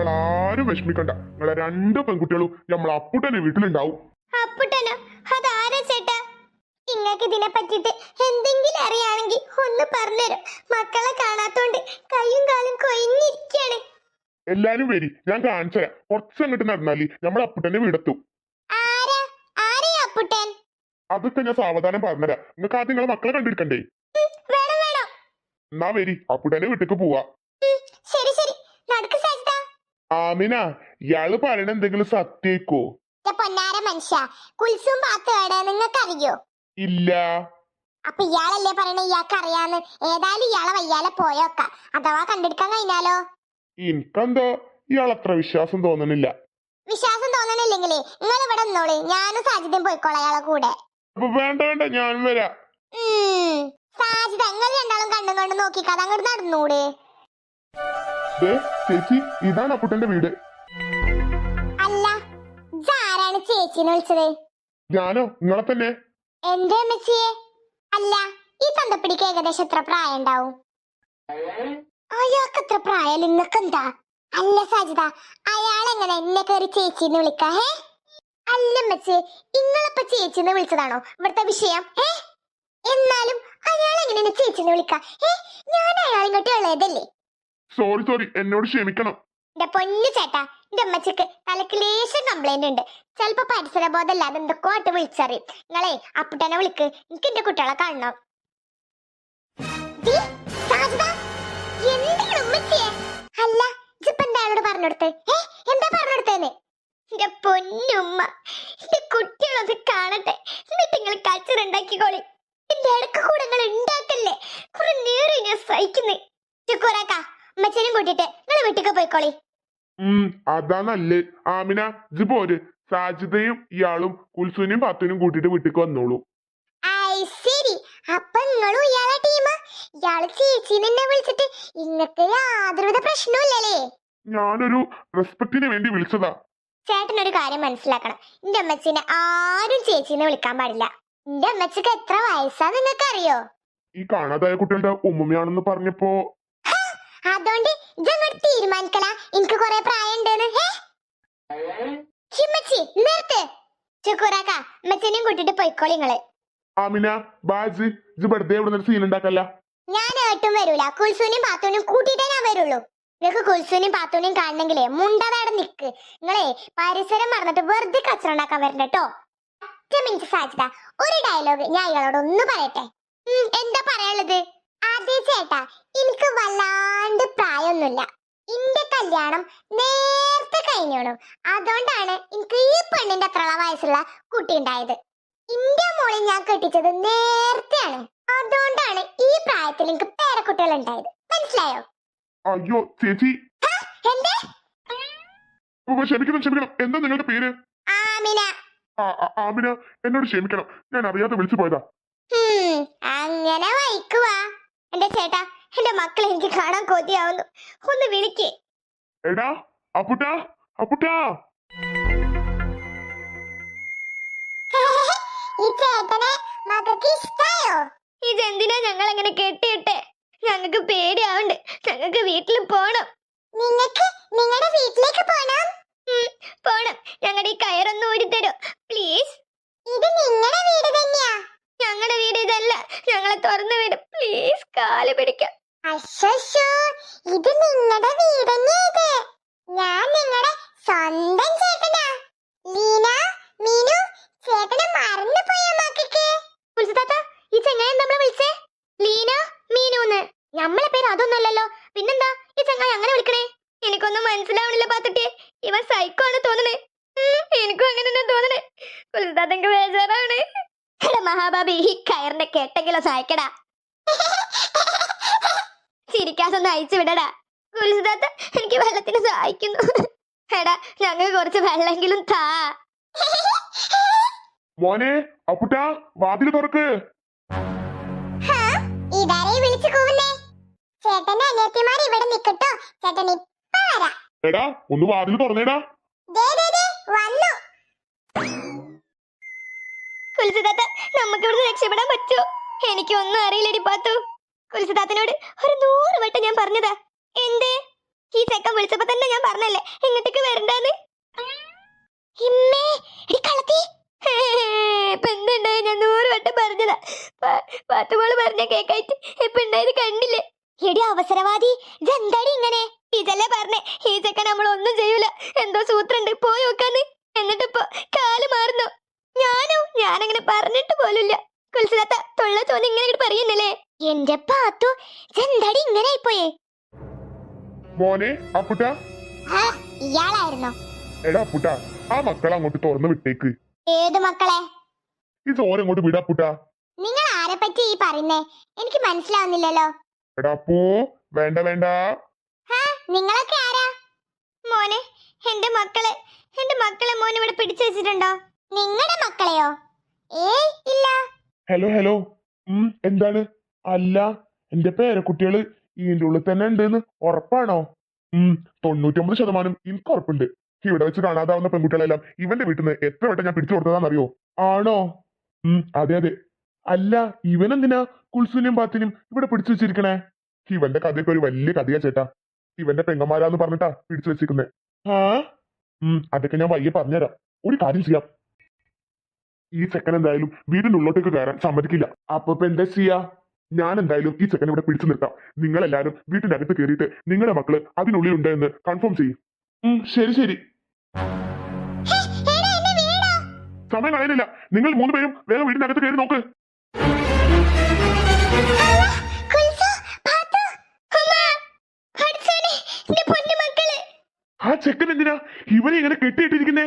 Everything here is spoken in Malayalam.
നിങ്ങളാരും വിഷമിക്കണ്ട. നിങ്ങളെ രണ്ട് പെൺകുട്ടികളും നമ്മൾ അപ്പുട്ടന്റെ വീട്ടിലുണ്ടാവും. അപ്പുട്ടനോ? അതാരാ ചേട്ടാ? നിങ്ങൾക്ക് ഇതിനെ പറ്റിട്ട് എന്തെങ്കിലും അറിയാണെങ്കിൽ ഒന്ന് പറഞ്ഞുതരും. മക്കളെ കാണാത്തോണ്ട് കൈയും കാലും കൊയിഞ്ഞിരിക്കാണ് എല്ലാരും വരി. ഞാൻ കാണിച്ചുതരാം കുറച്ചങ്ങോട്ട് നടന്നാൽ നമ്മൾ അപ്പുട്ടന്റെ വീടെത്തും. ആരാ? ആരെയാ അപ്പുട്ടൻ? അതൊക്കെ ഞാൻ സാവധാനം പറഞ്ഞുതരാം. നിങ്ങൾക്ക് ആദ്യം നിങ്ങളെ മക്കളെ കണ്ടിരിക്കണ്ടേ എന്നാ വരി. അപ്പുട്ടന്റെ വീട്ടിലേക്ക് പോവാ. ശരി ശരി. നടക്ക് ആമിന ഇയാൾ പറയണ എന്തെങ്കിലും സത്യേക്കോ പൊന്നാര മനുഷ്യ കുൽസും പാത്തേട് നിങ്ങൾക്ക് അറിയോ ഇല്ല. അപ്പൊ ഇയാളല്ലേ പറയണേ ഇയാൾക്ക് അറിയാന്ന് ഏതായാലും ഇയാളെ വയ്യാലെ പോയോക്ക. അഥവാ കണ്ടെടുക്കാൻ കഴിഞ്ഞാലോ? എനിക്കെന്തോ ഇയാൾ അത്ര വിശ്വാസം തോന്നണില്ല. വിശ്വാസം തോന്നണില്ലെങ്കിലേ നിങ്ങൾ ഇവിടെ നിന്നോളി. ഞാനും സാജിദും പോയിക്കോളാം അയാളെ കൂടെ. അപ്പൊ വേണ്ട വേണ്ട ഞാനും വരാം. സാജിദ് നിങ്ങൾ രണ്ടാളും കണ്ടും കൊണ്ട് നോക്കിക്കാതെ അങ്ങോട്ട് നടന്നൂടെ. ചേച്ചി ഇതാണ് അപ്പുട്ടന്റെ വീട്. അല്ല ഇതാരാണ് ചേച്ചിന്ന് വിളിച്ചത്? ഞാനോ? നിങ്ങളെ തന്നെ എന്റെ അമ്മച്ചിയെ? അല്ല ഈ തന്തപ്പിടിക്ക് ഏകദേശം എത്ര പ്രായം ഉണ്ടാവും അയാൾക്ക് എത്ര പ്രായം നിങ്ങൾക്ക് എന്താ അല്ല സാജിത അയാൾ എങ്ങനെ എന്നെ കയറി ചേച്ചിന്ന് വിളിക്കാ ഹേ? അല്ല അമ്മച്ചി ചേച്ചി ചേച്ചിന്ന് വിളിച്ചതാണോ? ഇവിടുത്തെ വിഷയം ഏ എന്നാലും അയാൾ എങ്ങനെ എന്നെ ചേച്ചിന്ന് വിളിക്കാ ഏ ഞാൻ അയാൾ ഇങ്ങോട്ട് ഇളയതല്ലേ? സോറി സോറി എന്നോട് ക്ഷമിക്കണം. എന്റെ പൊന്നു ചേട്ടാ എന്റെ അമ്മച്ചക്ക് തലക്ക് കംപ്ലൈന്റ് ഉണ്ട്. ചിലപ്പോ പരിസരബോധം ഇല്ലാതെ എന്തൊക്കെ ആയിട്ട് വിളിച്ചറിയും. നിങ്ങളെ അപ്പുട്ടനെ വിളിക്ക്. എനിക്ക് എന്റെ കുട്ടികളെ കാണണം? അല്ല എന്താ കാണട്ടെ. എന്നിട്ട് നേരം ഉമ്മച്ചനും കൂട്ടിട്ട് നിങ്ങൾ വീട്ടിക്ക് പോയിക്കോളി. ഉം അതാ നല്ലേ. ആമിന ഇജ് പോര്. സാജിദയും ഇയാളും കുൽസൂനും പത്തുനും കൂട്ടിട്ട് വീട്ടിക്ക് വന്നോളൂ. ശരി. അപ്പൊ നിങ്ങളും ഇയാളെ ടീമാ ഇയാൾ ചേച്ചി നിന്നെ വിളിച്ചിട്ട് ഇങ്ങക്ക് യാതൊരുവിധ പ്രശ്നമില്ലല്ലേ ഞാനൊരു റെസ്പെക്ടിന് വേണ്ടി വിളിച്ചതാ. ചേട്ടനൊരു കാര്യം മനസ്സിലാക്കണം. എന്റെ അമ്മച്ചിനെ ആരും ചേച്ചിനെ വിളിക്കാൻ പാടില്ല. എന്റെ അമ്മച്ചിക്ക് എത്ര വയസ്സാ നിങ്ങൾക്ക് അറിയോ ഈ കാണാതായ കുട്ടികളുടെ ഉമ്മയാണെന്ന് പറഞ്ഞപ്പോ അതുകൊണ്ട് ഇതങ്ങോട്ട് തീരുമാനിക്കല എനിക്ക് കുറെ പ്രായം ഉണ്ടെന്ന് ഹിമ്മച്ചി നിർത്ത്. ചുക്കൂറാക്ക അമ്മച്ചനെയും കൂട്ടിട്ട് പോയിക്കോളി നിങ്ങൾ ആമിന ബാജ് ഇജ് വെറുതെ ഇവിടെ നിന്ന് സീൻ ഉണ്ടാക്കല്ല. ഞാൻ ഏട്ടും വരൂല. കുൽസൂനെയും പാത്തൂനെയും കൂട്ടിട്ടേ ഞാൻ വരുള്ളൂ. നിങ്ങൾക്ക് കുൽസൂനെയും പാത്തൂനെയും കാണണെങ്കിലേ മുണ്ടതാടെ നിക്ക്. നിങ്ങളെ പരിസരം മറന്നിട്ട് വെറുതെ കച്ചറ ഉണ്ടാക്കാൻ വരണ്ട കേട്ടോ ഒറ്റ മിനിറ്റ് സാധിച്ച ഒരു ഡയലോഗ് ഞാൻ ഇയാളോട് ഒന്ന് പറയട്ടെ എന്താ പറയാനുള്ളത് അതെ ചേട്ടാ എനിക്ക് വല്ലാണ്ട് പ്രായമൊന്നുമില്ല ഇന്റെ കല്യാണം നേരത്തെ കഴിഞ്ഞോളും. അതുകൊണ്ടാണ് എനിക്ക് ഈ പെണ്ണിന്റെ അത്ര വയസ്സുള്ള കുട്ടി ഉണ്ടായത്. എന്റെ മോളെ ഞാൻ കെട്ടിച്ചത് നേരത്തെയാണ്. അതുകൊണ്ടാണ് ഈ പ്രായത്തിൽ എനിക്ക് പേരക്കുട്ടികൾ ഉണ്ടായത്. മനസ്സിലായോ? അയ്യോ ചേച്ചി. എന്തേ? ക്ഷമിക്കണം ക്ഷമിക്കണം. എന്താ നിങ്ങളുടെ പേര്? ആമിന. ആമിന എന്നോട് ക്ഷമിക്കണം. ഞാൻ അറിയാതെ വിളിച്ചു പോയതാ. അങ്ങനെ വൈക്കുവാ എന്റെ ചേട്ടാ? എന്റെ മക്കളെ എനിക്ക് കാണാൻ കൊതിയാവുന്നു. ഒന്ന് വിളിക്കേ. എടാ അപ്പുട്ടാ അപ്പുട്ടാ. ഇതെന്തിനാ ഞങ്ങൾ അങ്ങനെ കെട്ടിയിട്ടെ? ഞങ്ങൾക്ക് പേടിയാവണ്ട്. ഞങ്ങൾക്ക് വീട്ടിൽ പോണം. നിങ്ങക്ക് നിങ്ങളുടെ വീട്ടിലേക്ക് പോണം? പോണം. ഞങ്ങളുടെ ഈ കയറൊന്ന് ഊരിത്തരോ. പ്ലീസ്. ഇത് നിങ്ങളുടെ വീട് തന്നെയാ. ഞങ്ങളുടെ വീട് ഇതല്ല. ഞങ്ങളെ തുറന്നു വിടും. പ്ലീസ് കാൽ പിടിക്കാം. അശ്ശോ ഇത് നിങ്ങളുടെ വീട് തന്നെയത് ഞാൻ നിങ്ങളുടെ സ്വന്തം ചേട്ടനാ. ലീന മീനു ചേട്ടനെ മറന്നു പോയ മക്കൾക്ക് ഉത്സതാത്ത ഈ ചെങ്ങായി നമ്മളെ വിളിച്ചേ? ലീന മീനുന്ന്. നമ്മളെ പേര് അതൊന്നുമല്ലല്ലോ. പിന്നെന്താ ഈ ചെങ്ങായി അങ്ങനെ വിളിക്കണേ? എനിക്കൊന്നും മനസ്സിലാവണില്ല പാത്തുട്ടി ഇവൻ സൈക്കോ ആണ് തോന്നണേ. എനിക്കും അങ്ങനെ തന്നെ തോന്നണേ ഉത്സതാത്തക്ക് ബേജാറാണ് എടാ മഹാബാബി ഈ കയറിന്റെ കെട്ടെങ്കിലും സഹായിക്കടാ ചിരിക്കാസൊന്ന് അയച്ചു വിടടാ. ഗുൽസിദാത്ത എനിക്ക് വെള്ളത്തിന് സഹായിക്കുന്നു. എടാ ഞങ്ങൾ കുറച്ച് വെള്ളമെങ്കിലും താ. മോനെ അപ്പുട്ടാ വാതിൽ തുറക്ക്. ഇതാരെ വിളിച്ചു കൂവുന്നേ? ചേട്ടന്റെ അനിയത്തിമാർ ഇവിടെ നിക്കട്ടോ. ചേട്ടൻ ഇപ്പൊ വരാം. എടാ ഒന്ന് വാതിൽ തുറന്നേടാ. ദേ, ദേ, ദേ, വന്നു. കുൽസിതാത്ത നമുക്ക് ഇവിടുന്ന് രക്ഷപ്പെടാൻ പറ്റുമോ എനിക്കൊന്നും അറിയില്ലടി പാത്തു. കുൽസിതാത്തനോട് ഒരു നൂറ് വട്ടം ഞാൻ പറഞ്ഞതാ. എന്തേ? ഈ ചെക്കൻ വിളിച്ചപ്പോ തന്നെ ഞാൻ പറഞ്ഞല്ലേ ഇങ്ങോട്ടേക്ക് വരണ്ടെന്ന്? ഇമ്മേ കളത്തി ഇപ്പൊ എന്തുണ്ടായി? ഞാൻ നൂറ് വട്ടം പറഞ്ഞതാ. പാത്തുമോൾ പറഞ്ഞ കേക്കായിട്ട് ഇപ്പൊ ഉണ്ടായത് കണ്ടില്ലേ? എടി അവസരവാദി ഇതെന്താടി ഇങ്ങനെ? ഇതല്ലേ പറഞ്ഞേ ഈ ചെക്കൻ നമ്മൾ ഒന്നും ചെയ്യൂല. എന്തോ സൂത്രണ്ട് പോയി നോക്കാന്ന്. എന്നിട്ടിപ്പോ കാൽ മാറുന്നു. ഞാനോ? ഞാനങ്ങനെ പറഞ്ഞിട്ട് പോലുമില്ല. കുൽസിലാത്ത തൊള്ള തോന്നി ഇങ്ങനെ പറയുന്നല്ലേ? എന്റെ പാത്തു ഇതെന്താടി ഇങ്ങനെ ആയിപ്പോയേ മോനെ അപ്പുട്ട. ഇയാളായിരുന്നോ? എടാ അപ്പുട്ട ആ മക്കളെ അങ്ങോട്ട് തുറന്നു വിട്ടേക്ക്. ഏത് മക്കളെ? ഈ ചോര അങ്ങോട്ട് വിടാ അപ്പുട്ട. നിങ്ങൾ ആരെ പറ്റി ഈ പറയുന്നേ? എനിക്ക് മനസ്സിലാവുന്നില്ലല്ലോ. എടാ അപ്പോ വേണ്ട വേണ്ട. നിങ്ങളൊക്കെ ആരാ? മോനെ എന്റെ മക്കളെ എന്റെ മക്കളെ മോൻ ഇവിടെ പിടിച്ചു വെച്ചിട്ടുണ്ടോ? നിങ്ങളുടെ മക്കളെയോ? ഏയ് ഇല്ല. Hello hello. എന്താണ്? അല്ല എന്റെ പേരക്കുട്ടികൾ ഇതിന്റെ ഉള്ളിൽ തന്നെ ഉണ്ടെന്ന് ഉറപ്പാണോ? ഉം തൊണ്ണൂറ്റൊമ്പത് ശതമാനം എനിക്ക് ഉറപ്പുണ്ട്. ഇവിടെ വെച്ച് കാണാതാവുന്ന പെൺകുട്ടികളെല്ലാം ഇവന്റെ വീട്ടിൽ നിന്ന് എത്ര വട്ടം ഞാൻ പിടിച്ചു കൊടുത്തതാണെന്നറിയോ? ആണോ? ഉം അതെ അതെ. അല്ല ഇവനെന്തിനാ കുൽസുനും പാത്തിനും ഇവിടെ പിടിച്ചു വെച്ചിരിക്കണേ? ഇവന്റെ കഥയൊക്കെ ഒരു വലിയ കഥയാ ചേട്ടാ. ഇവന്റെ പെങ്ങന്മാരാന്ന് പറഞ്ഞിട്ടാ പിടിച്ചു വെച്ചിരിക്കുന്നത് ആ ഉം അതൊക്കെ ഞാൻ വയ്യ പറഞ്ഞുതരാം. ഒരു കാര്യം ചെയ്യാം. ഈ ചെക്കൻ എന്തായാലും വീടിന്റെ ഉള്ളോട്ടേക്ക് കയറാൻ സമ്മതിക്കില്ല. അപ്പൊ എന്താ ചെയ്യാ? ഞാൻ എന്തായാലും ഈ ചെക്കനെ ഇവിടെ പിടിച്ചു നിർത്താം. നിങ്ങൾ എല്ലാവരും വീട്ടിന്റെ അകത്ത് കയറിയിട്ട് നിങ്ങളുടെ മക്കൾ അതിനുള്ളിൽ ഉണ്ട് എന്ന് കൺഫേം ചെയ്യും ശരി ശരി സമയം കളയുന്നില്ല. നിങ്ങൾ മൂന്ന് പേരും വേഗം വീടിന്റെ അകത്ത് കയറി നോക്ക് ആ ചെക്കൻ എന്തിനാ ഇവനെ ഇങ്ങനെ കെട്ടിയിട്ടിരിക്കുന്നേ?